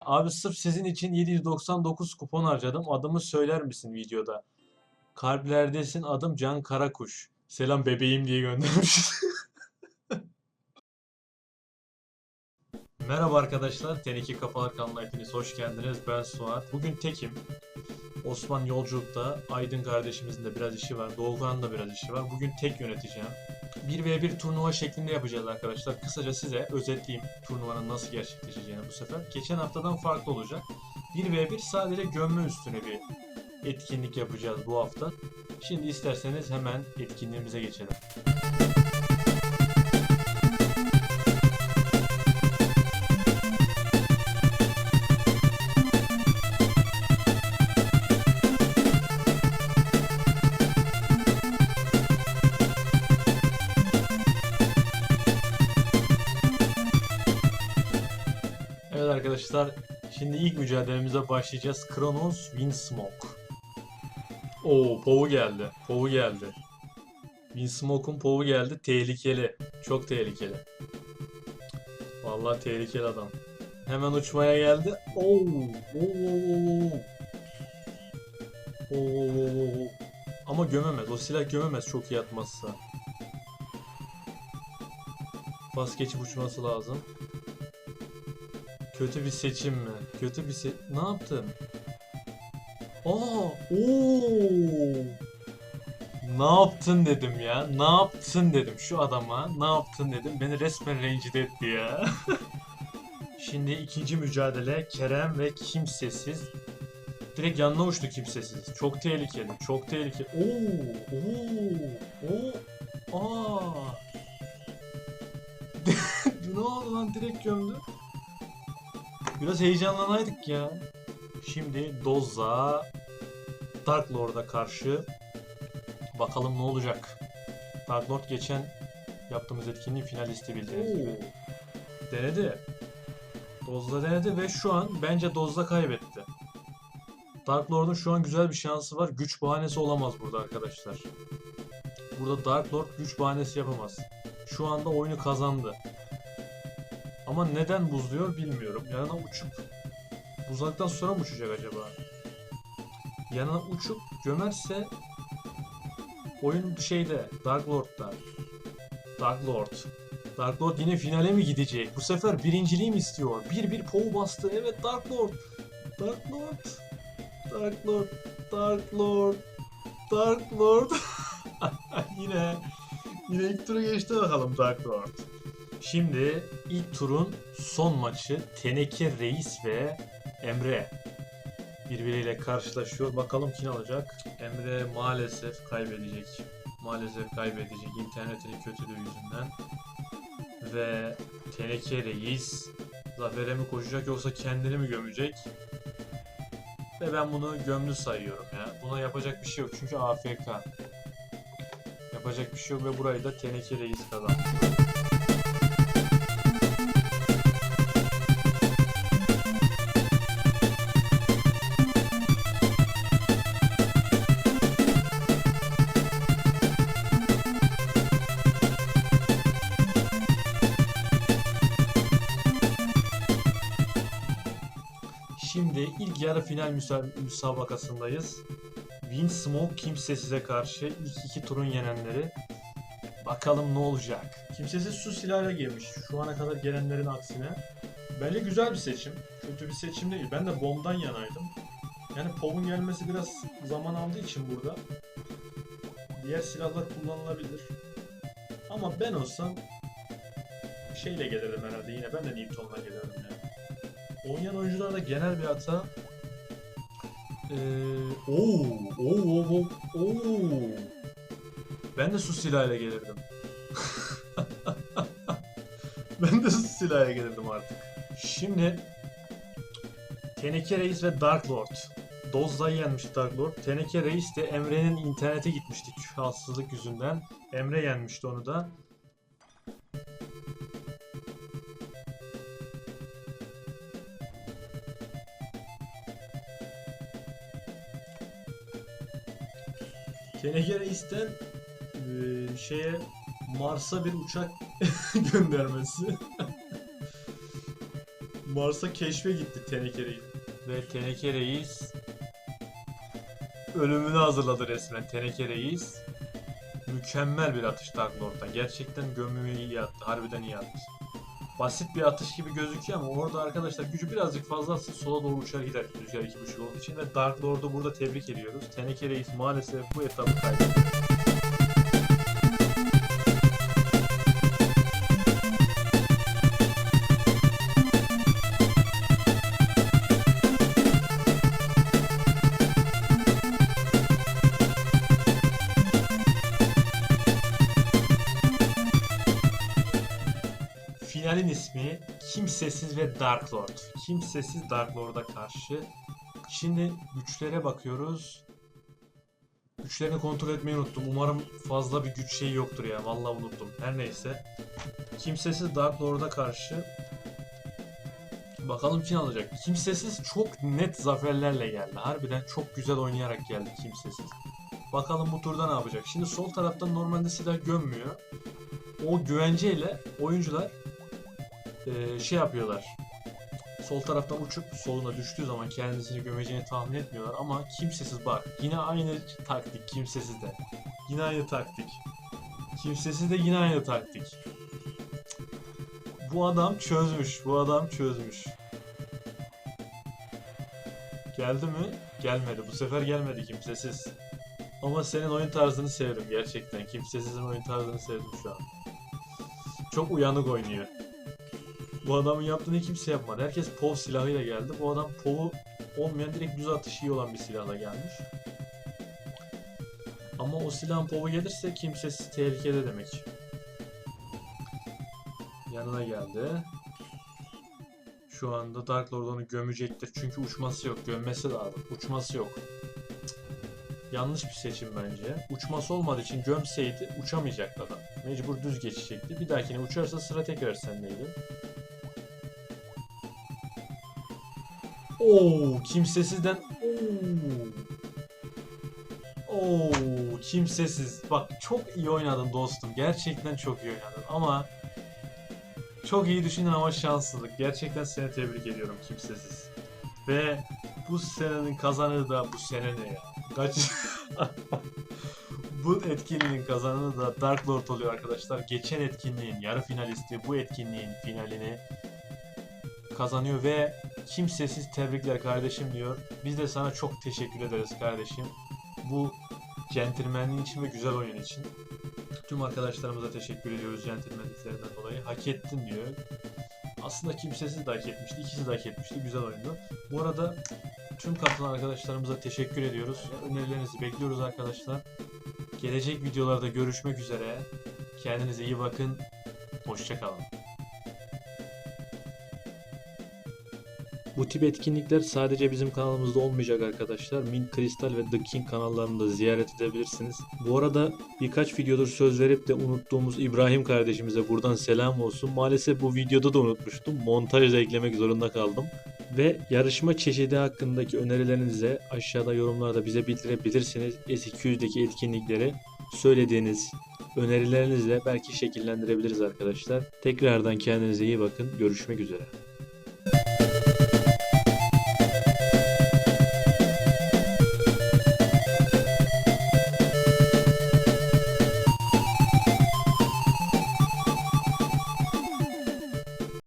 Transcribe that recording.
Abi sırf sizin için 799 kupon harcadım. Adımı söyler misin videoda? Kalplerdesin adım Can Karakuş. Selam bebeğim diye göndermiş. Merhaba arkadaşlar. Teneke Kafalar kanalına hepiniz hoş geldiniz. Ben Suat. Bugün tekim. Osman yolculukta. Aydın kardeşimizin de biraz işi var. Doğukan'ın da biraz işi var. Bugün tek yöneteceğim. 1v1 turnuva şeklinde yapacağız arkadaşlar. Kısaca size özetleyeyim turnuvanın nasıl gerçekleşeceğini bu sefer. Geçen haftadan farklı olacak. 1v1 sadece gömme üstüne bir etkinlik yapacağız bu hafta. Şimdi isterseniz hemen etkinliğimize geçelim. Evet arkadaşlar, şimdi ilk mücadelemize başlayacağız. Kronos Windsmoke. Oo, Pov'u geldi. Pov'u geldi. Windsmoke'un Pov'u geldi. Tehlikeli. Çok tehlikeli. Vallahi tehlikeli adam. Hemen uçmaya geldi. Oo, oo, oo, oo. Ama gömemez. O silah gömemez çok iyi atmazsa. Bas geçip uçması lazım. Kötü bir seçim mi? Kötü bir se... Ne yaptın? Aa! Oo! Ne yaptın dedim ya. Ne yaptın dedim şu adama. Ne yaptın dedim. Beni resmen rencide etti ya. Şimdi ikinci mücadele Kerem ve kimsesiz. Direkt yanına uçtu kimsesiz. Çok tehlikeli. Çok tehlikeli. Oo! Oo! Oo! Aa! ne oldu lan direkt gömdü. Biraz heyecanlanaydık ya. Şimdi Doza Dark Lord'a karşı bakalım ne olacak. Dark Lord geçen yaptığımız etkinliğin finalisti bildiğiniz gibi. Denedi. Dozla denedi ve şu an bence Dozla kaybetti. Dark Lord'un şu an güzel bir şansı var. Güç bahanesi olamaz burada arkadaşlar. Burada Dark Lord güç bahanesi yapamaz. Şu anda oyunu kazandı. Ama neden buzluyor bilmiyorum. Yanına uçup uzaktan sonra mı uçacak acaba? Yanına uçup gömerse oyun şeyde Dark Lord'da. Dark Lord. Dark Lord yine finale mi gidecek? Bu sefer birinciliği mi istiyor? Bir bir pov bastı. Evet Dark Lord. Dark Lord. Dark Lord. Dark Lord. Dark Lord. yine yine ilk turu geçti bakalım Dark Lord. Şimdi ilk turun son maçı Teneke Reis ve Emre birbiriyle karşılaşıyor. Bakalım kim alacak? Emre maalesef kaybedecek. Maalesef kaybedecek internetinin kötülüğü yüzünden. Ve Teneke Reis zafere mi koşacak yoksa kendini mi gömecek? Ve ben bunu gömdü sayıyorum ya. Buna yapacak bir şey yok çünkü AFK. Yapacak bir şey yok ve burayı da Teneke Reis kazandı. İlk yarı final müsa- müsabakasındayız. Winsmoke kimsesize karşı ilk iki turun yenenleri. Bakalım ne olacak. Kimsesiz su silahıyla girmiş. Şu ana kadar gelenlerin aksine. Bence güzel bir seçim. Kötü bir seçim değil. Ben de bombdan yanaydım. Yani Pov'un gelmesi biraz zaman aldığı için burada. Diğer silahlar kullanılabilir. Ama ben olsam şeyle gelirdim herhalde yine. Ben de Newton'la gelirdim ya. Oynayan oyuncularda genel bir hata. Ee, oo, oo, oo, oo. Ben de su silahıyla gelirdim. ben de su silahıyla gelirdim artık. Şimdi Teneke Reis ve Dark Lord. Dozla'yı yenmiş Dark Lord. Teneke Reis de Emre'nin internete gitmiştik rahatsızlık yüzünden. Emre yenmişti onu da. Teneke Reis'ten eee, şeye Mars'a bir uçak göndermesi. Mars'a keşfe gitti Teneke Reis. Ve Teneke Reis ölümünü hazırladı resmen Teneke Reis. Mükemmel bir atış Dark Lord'dan. Gerçekten gömümü iyi attı. Harbiden iyi attı. Basit bir atış gibi gözüküyor ama orada arkadaşlar gücü birazcık fazla atsa sola doğru uçar gider. Rüzgar 2.5 olduğu için ve Dark Lord'u burada tebrik ediyoruz. Teneke Reis maalesef bu etabı kaybetti. Finalin ismi Kimsesiz ve Dark Lord. Kimsesiz Dark Lord'a karşı. Şimdi güçlere bakıyoruz. Güçlerini kontrol etmeyi unuttum. Umarım fazla bir güç şeyi yoktur ya. Vallahi unuttum. Her neyse. Kimsesiz Dark Lord'a karşı. Bakalım kim alacak. Kimsesiz çok net zaferlerle geldi. Harbiden çok güzel oynayarak geldi Kimsesiz. Bakalım bu turda ne yapacak. Şimdi sol taraftan normalde silah gömmüyor. O güvenceyle oyuncular eee, şey yapıyorlar. Sol taraftan uçup soluna düştüğü zaman kendisini gömeceğini tahmin etmiyorlar ama kimsesiz bak. Yine aynı taktik kimsesiz de. Yine aynı taktik. Kimsesiz de yine aynı taktik. Bu adam çözmüş. Bu adam çözmüş. Geldi mi? Gelmedi. Bu sefer gelmedi kimsesiz. Ama senin oyun tarzını sevdim gerçekten. Kimsesizin oyun tarzını sevdim şu an. Çok uyanık oynuyor. Bu adamın yaptığını kimse yapmadı. Herkes POV silahıyla geldi. Bu adam POV'u olmayan direkt düz atışı iyi olan bir silahla gelmiş. Ama o silahın POV'u gelirse kimsesiz tehlikede demek. Yanına geldi. Şu anda Dark Lord onu gömecektir. Çünkü uçması yok. Gömmesi lazım. Uçması yok. Yanlış bir seçim bence. Uçması olmadığı için gömseydi uçamayacaktı adam. Mecbur düz geçecekti. Bir dahakine uçarsa sıra tekrar sendeydi. Oo, kimsesizden Oo. Oo, kimsesiz. Bak çok iyi oynadın dostum. Gerçekten çok iyi oynadın ama çok iyi düşündün ama şanssızlık. Gerçekten seni tebrik ediyorum kimsesiz. Ve bu senenin kazananı da bu sene ne ya? Kaç Bu etkinliğin kazananı da Dark Lord oluyor arkadaşlar. Geçen etkinliğin yarı finalisti bu etkinliğin finalini kazanıyor ve kimsesiz tebrikler kardeşim diyor. Biz de sana çok teşekkür ederiz kardeşim. Bu centilmenliğin için ve güzel oyun için. Tüm arkadaşlarımıza teşekkür ediyoruz centilmenliklerinden dolayı. Hak ettin diyor. Aslında kimsesiz de hak etmişti. ikisi de hak etmişti. Güzel oyundu. Bu arada tüm katılan arkadaşlarımıza teşekkür ediyoruz. Önerilerinizi bekliyoruz arkadaşlar. Gelecek videolarda görüşmek üzere. Kendinize iyi bakın. Hoşçakalın. Bu tip etkinlikler sadece bizim kanalımızda olmayacak arkadaşlar. Mint Crystal ve The King kanallarını da ziyaret edebilirsiniz. Bu arada birkaç videodur söz verip de unuttuğumuz İbrahim kardeşimize buradan selam olsun. Maalesef bu videoda da unutmuştum. Montajda eklemek zorunda kaldım. Ve yarışma çeşidi hakkındaki önerilerinizi aşağıda yorumlarda bize bildirebilirsiniz. S200'deki etkinlikleri söylediğiniz önerilerinizle belki şekillendirebiliriz arkadaşlar. Tekrardan kendinize iyi bakın. Görüşmek üzere.